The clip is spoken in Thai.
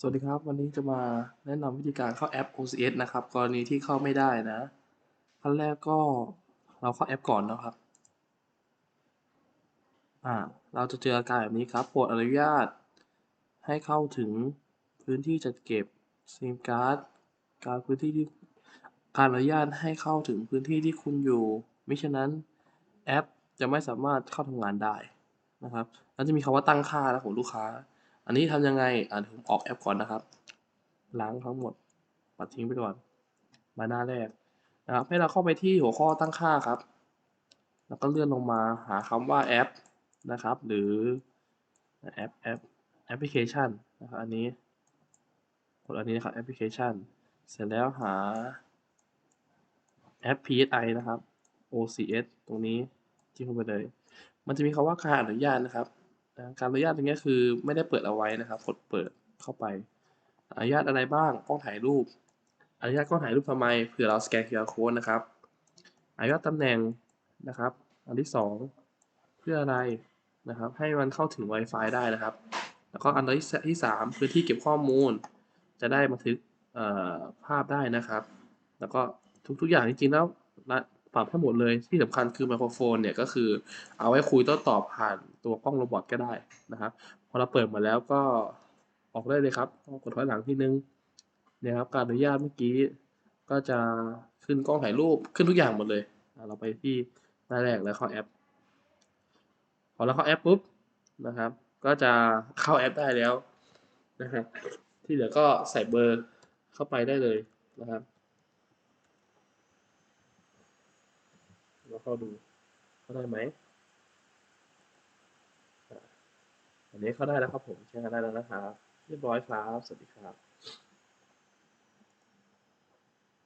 สวัสดีครับ วันนี้จะมาแนะนำวิธีการเข้าแอป OCS นะครับ กรณีที่เข้าไม่ได้นะขั้นแรกก็เราเข้าแอปก่อนนะครับอ่าเราจะเจออาการแบบนี้ครับโปรดอนุญาต ให้เข้าถึงพื้นที่จัดเก็บซิมการ์ดการพื้นที่ที่การอนุญาตให้เข้าถึงพื้นที่ที่คุณอยู่มิฉะนั้นแอปจะไม่สามารถเข้าทำงานได้นะครับแล้วจะมีคำว่าตั้งค่านะของลูกค้า อันนี้ทำยังไงอ่าผมออกแอปก่อนนะครับ ล้างทั้งหมดปัดทิ้งไปก่อน มาหน้าแรกนะครับให้เราเข้าไปที่หัวข้อตั้งค่าครับ แล้วก็เลื่อนลงมาหาคำว่าแอปนะครับ หรือแอปแอปแอปพลิเคชันนะครับอันนี้กดอันนี้นะครับแอปพลิเคชัน เสร็จแล้วหาแอป PSI นะครับ OCS ตรงนี้จิ้มเข้าไปเลย มันจะมีคำว่าการอนุญาตนะครับ การอนุญาตตรงนี้คือไม่ได้เปิดเอาไว้นะครับกดเปิดเข้าไป อนุญาตอะไรบ้างกล้องถ่ายรูป อนุญาตกล้องถ่ายรูปทำไมเผื่อเราสแกน QR code นะครับ อนุญาตตำแหน่งนะครับ อันที่สองเพื่ออะไรนะครับ ให้มันเข้าถึง Wi-Fi ได้นะครับ แล้วก็อันที่ที่สามพื้นที่เก็บข้อมูล จะได้บันทึกเอ่อภาพได้นะครับ แล้วก็ทุกๆอย่างจริงๆแล้ว ปรับให้หมดเลยที่สำคัญคือไมโครโฟนเนี่ยก็คือเอาไว้คุยโต้ตอบผ่านตัวกล้องโรบอทก็ได้นะครับพอเราเปิดมาแล้วก็ออกได้เลยครับกดถอยหลังทีนึงเนี่ยครับการอนุญาตเมื่อกี้ก็จะขึ้นกล้องถ่ายรูปขึ้นทุกอย่างหมดเลย เราไปที่หน้าแรกแล้วเข้าแอป พอเราเข้าแอปปุ๊บนะครับ ก็จะเข้าแอปได้แล้วนะครับที่เหลือก็ใส่เบอร์เข้าไปได้เลยนะครับ เราเข้าดูเข้าได้ไหมอันนี้เข้าได้แล้วครับผมใช้งานได้แล้วนะครับ เรียบร้อยครับ สวัสดีครับ